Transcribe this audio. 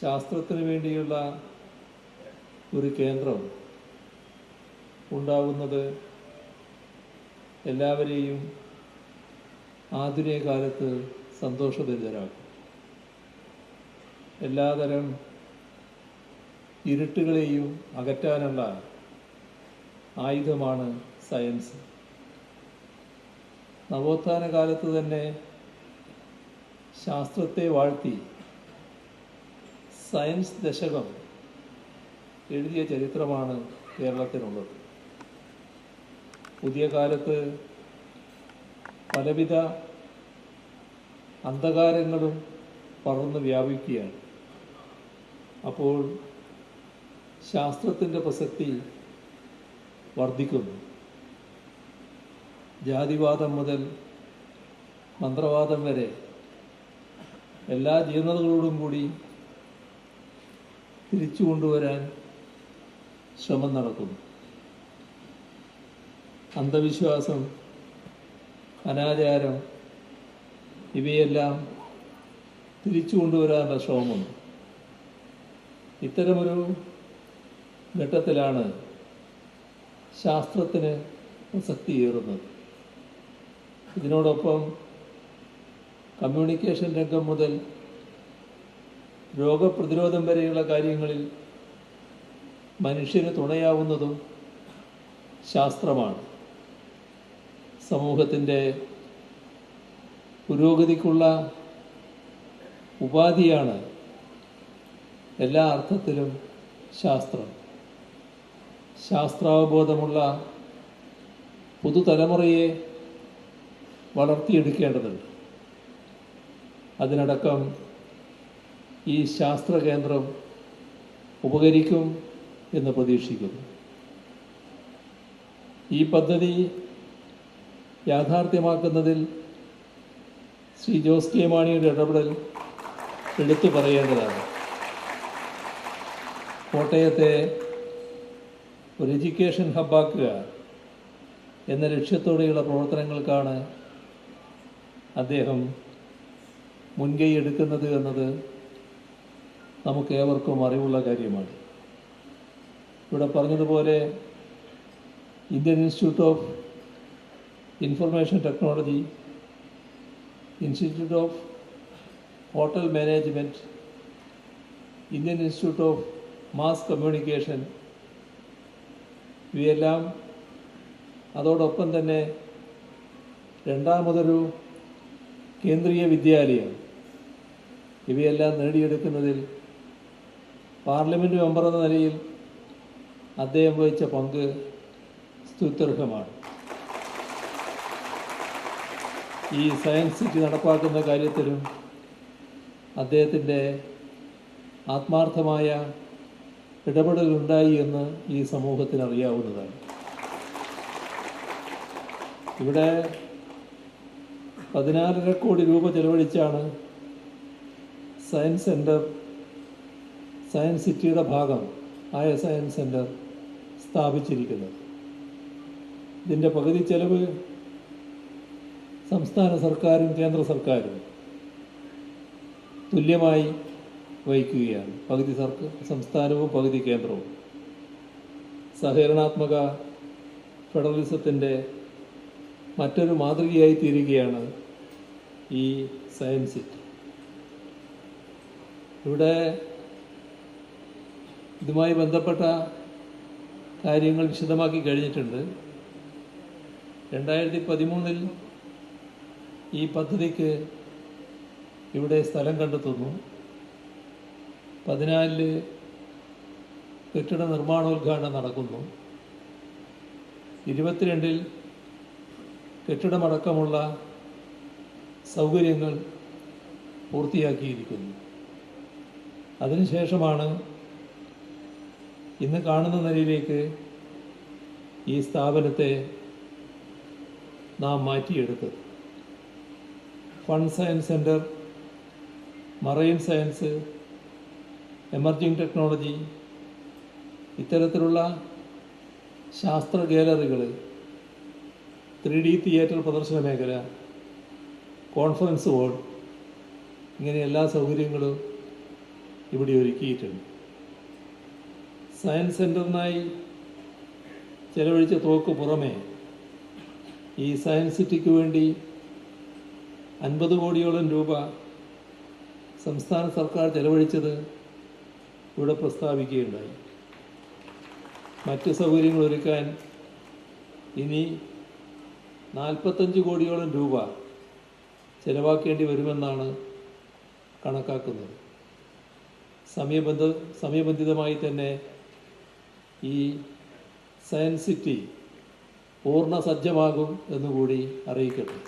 ശാസ്ത്രത്തിന് വേണ്ടിയുള്ള ഒരു കേന്ദ്രം ഉണ്ടാവുന്നത് എല്ലാവരെയും ആധുനിക കാലത്ത് സന്തോഷഭരിതരാക്കും. എല്ലാതരം ഇരുട്ടുകളെയും അകറ്റാനുള്ള ആയുധമാണ് സയൻസ്. നവോത്ഥാന കാലത്ത് തന്നെ ശാസ്ത്രത്തെ വാഴ്ത്തി സയൻസ് ദശകം എഴുതിയ ചരിത്രമാണ് കേരളത്തിനുള്ളത് പുതിയ കാലത്ത് പലവിധ അന്ധകാരങ്ങളും പറന്ന് വ്യാപിക്കുകയാണ്. അപ്പോൾ ശാസ്ത്രത്തിന്റെ പ്രസക്തി വർദ്ധിക്കുന്നു. ജാതിവാദം മുതൽ മന്ത്രവാദം വരെ എല്ലാ ജീർണതകളോടും കൂടി തിരിച്ചു കൊണ്ടുവരാൻ ശ്രമം നടക്കുന്നു. അന്ധവിശ്വാസം അനാചാരം ഇവയെല്ലാം തിരിച്ചു കൊണ്ടുവരാനുള്ള ശ്രമമുണ്ട്. ഇത്തരമൊരു ഘട്ടത്തിലാണ് ശാസ്ത്രത്തിന് പ്രസക്തിയേറുന്നത്. ഇതിനോടൊപ്പം കമ്മ്യൂണിക്കേഷൻ രംഗം മുതൽ രോഗപ്രതിരോധം വരെയുള്ള കാര്യങ്ങളിൽ മനുഷ്യന് തുണയാവുന്നതും ശാസ്ത്രമാണ്. സമൂഹത്തിന്റെ പുരോഗതിക്കുള്ള ഉപാധിയാണ് എല്ലാ അർത്ഥത്തിലും ശാസ്ത്രം. ശാസ്ത്രാവബോധമുള്ള പുതുതലമുറയെ വളർത്തിയെടുക്കേണ്ടതുണ്ട്. അതിനടക്കം ഈ ശാസ്ത്ര കേന്ദ്രം ഉപകരിക്കും എന്ന് പ്രതീക്ഷിക്കുന്നു. ഈ പദ്ധതി യാഥാർത്ഥ്യമാക്കുന്നതിൽ ശ്രീ ജോസ് കെ മാണിയുടെ ഇടപെടൽ എടുത്തു പറയേണ്ടതാണ്. കോട്ടയത്തെ ഒരു എഡ്യൂക്കേഷൻ ഹബ്ബാക്കുക എന്ന ലക്ഷ്യത്തോടെയുള്ള പ്രവർത്തനങ്ങൾക്കാണ് അദ്ദേഹം മുൻകൈ എടുക്കുന്നത് എന്നത് നമുക്ക് ഏവർക്കും അറിവുള്ള കാര്യമാണ്. ഇവിടെ പറഞ്ഞതുപോലെ Indian Institute of Information Technology Institute of Hotel Management Indian Institute of Mass Communication ഇവയെല്ലാം അതോടൊപ്പം തന്നെ രണ്ടാമതൊരു കേന്ദ്രീയ വിദ്യാലയം. ഇവയെല്ലാം നേടിയെടുക്കുന്നതിൽ പാർലമെന്റ് മെമ്പർ എന്ന നിലയിൽ അദ്ദേഹം വഹിച്ച പങ്ക് സ്തുത്യർഹമാണ്. ഈ സയൻസ് സിറ്റി നടപ്പാക്കുന്ന കാര്യത്തിലും അദ്ദേഹത്തിന്റെ ആത്മാർത്ഥമായ ഇടപെടലുണ്ടായി എന്ന് ഈ സമൂഹത്തിന് അറിയാവുന്നതാണ്. ഇവിടെ പതിനാറര കോടി രൂപ ചെലവഴിച്ചാണ് സയൻസ് സെന്റർ സയൻസ് സിറ്റിയുടെ ഭാഗം ആയ സയൻസ് സെന്റർ സ്ഥാപിച്ചിരിക്കുന്നത്. ഇതിന്റെ പകുതി ചെലവ് സംസ്ഥാന സർക്കാരും കേന്ദ്ര സർക്കാരും തുല്യമായി വഹിക്കുകയാണ്. പകുതി സർക്കാർ സംസ്ഥാനവും പകുതി കേന്ദ്രവും. സഹകരണാത്മക ഫെഡറലിസത്തിന്റെ മറ്റൊരു മാതൃകയായി തീരുകയാണ് ഈ സയൻസ് സിറ്റി ഇവിടെ ഇതുമായി ബന്ധപ്പെട്ട കാര്യങ്ങൾ വിശദമാക്കി കഴിഞ്ഞിട്ടുണ്ട്. രണ്ടായിരത്തി പതിമൂന്നിൽ ഈ പദ്ധതിക്ക് ഇവിടെ സ്ഥലം കണ്ടെത്തുന്നു. പതിനാലിൽ കെട്ടിട നിർമ്മാണോദ്ഘാടനം നടക്കുന്നു. ഇരുപത്തിരണ്ടിൽ കെട്ടിടമടക്കമുള്ള സൗകര്യങ്ങൾ പൂർത്തിയാക്കിയിരിക്കുന്നു. അതിനുശേഷമാണ് ഇന്ന് കാണുന്ന നിലയിലേക്ക് ഈ സ്ഥാപനത്തെ നാം മാറ്റിയെടുത്തത് fun science centre marine science emerging technology ഇത്തരത്തിലുള്ള ശാസ്ത്ര ഗാലറികൾ ത്രീ ഡി തിയേറ്റർ പ്രദർശന മേഖല കോൺഫറൻസ് ഹോൾ ഇങ്ങനെ എല്ലാ സൗകര്യങ്ങളും ഇവിടെ ഒരുക്കിയിട്ടുണ്ട്. സയൻസ് സെന്ററിനായി ചെലവഴിച്ച തോക്ക് പുറമെ ഈ സയൻസ് സിറ്റിക്ക് വേണ്ടി അൻപത് കോടിയോളം രൂപ സംസ്ഥാന സർക്കാർ ചെലവഴിച്ചത് ഇവിടെ പ്രസ്താവിക്കുകയുണ്ടായി. മറ്റ് സൗകര്യങ്ങൾ ഒരുക്കാൻ ഇനി നാൽപ്പത്തഞ്ച് കോടിയോളം രൂപ ചെലവാക്കേണ്ടി വരുമെന്നാണ് കണക്കാക്കുന്നത്. സമയബന്ധ സമയബന്ധിതമായി തന്നെ ഈ സയൻസ് സിറ്റി പൂർണ സജ്ജമാകും എന്നുകൂടി അറിയിക്കട്ടെ.